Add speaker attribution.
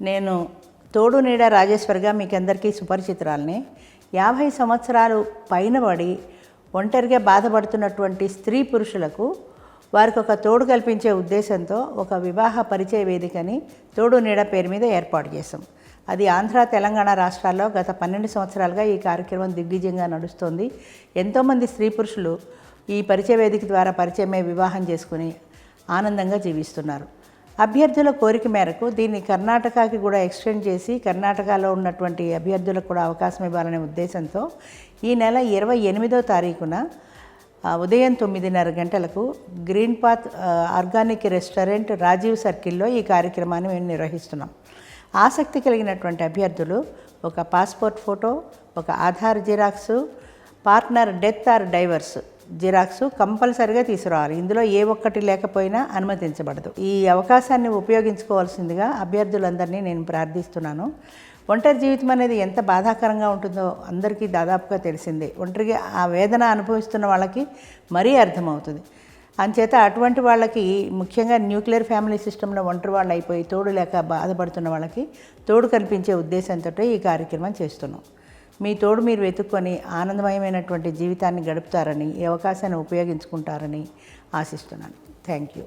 Speaker 1: నేను తోడు నీడ రాజేశ్వరిగా మీకు అందరికీ సుపరిచితురాలని. యాభై సంవత్సరాలు పైన పడి ఒంటరిగా బాధపడుతున్నటువంటి స్త్రీ పురుషులకు వారికి ఒక తోడు కల్పించే ఉద్దేశంతో ఒక వివాహ పరిచయ వేదికని తోడు నీడ పేరు మీద ఏర్పాటు చేశాం. అది ఆంధ్ర తెలంగాణ రాష్ట్రాల్లో గత పన్నెండు సంవత్సరాలుగా ఈ కార్యక్రమం దిగ్విజయంగా నడుస్తోంది. ఎంతోమంది స్త్రీ పురుషులు ఈ పరిచయ వేదిక ద్వారా పరిచయమై వివాహం చేసుకుని ఆనందంగా జీవిస్తున్నారు. అభ్యర్థుల కోరిక మేరకు దీన్ని కర్ణాటకకి కూడా ఎక్స్టెండ్ చేసి కర్ణాటకలో ఉన్నటువంటి అభ్యర్థులకు కూడా అవకాశం ఇవ్వాలనే ఉద్దేశంతో ఈ నెల ఇరవై ఎనిమిదో తారీఖున ఉదయం తొమ్మిదిన్నర గంటలకు green path organic restaurant Rajiv సర్కిల్లో ఈ కార్యక్రమాన్ని మేము నిర్వహిస్తున్నాం. ఆసక్తి కలిగినటువంటి అభ్యర్థులు ఒక పాస్పోర్ట్ ఫోటో ఒక Aadhaar xerox partner death or divorce xerox కంపల్సరిగా తీసుకురావాలి. ఇందులో ఏ ఒక్కటి లేకపోయినా అనుమతించబడదు. ఈ అవకాశాన్ని ఉపయోగించుకోవాల్సిందిగా అభ్యర్థులందరినీ నేను ప్రార్థిస్తున్నాను. ఒంటరి జీవితం అనేది ఎంత బాధాకరంగా ఉంటుందో అందరికీ దాదాపుగా తెలిసిందే. ఒంటరిగా ఆ వేదన అనుభవిస్తున్న వాళ్ళకి మరీ అర్థమవుతుంది. అంచేత అటువంటి వాళ్ళకి ముఖ్యంగా న్యూక్లియర్ ఫ్యామిలీ సిస్టంలో ఒంటరి వాళ్ళు అయిపోయి తోడు లేక బాధపడుతున్న వాళ్ళకి తోడు కల్పించే ఉద్దేశంతో ఈ కార్యక్రమం చేస్తున్నాం. మీ తోడు మీరు వెతుక్కొని ఆనందమయమైనటువంటి జీవితాన్ని గడుపుతారని ఈ అవకాశాన్ని ఉపయోగించుకుంటారని ఆశిస్తున్నాను. Thank you.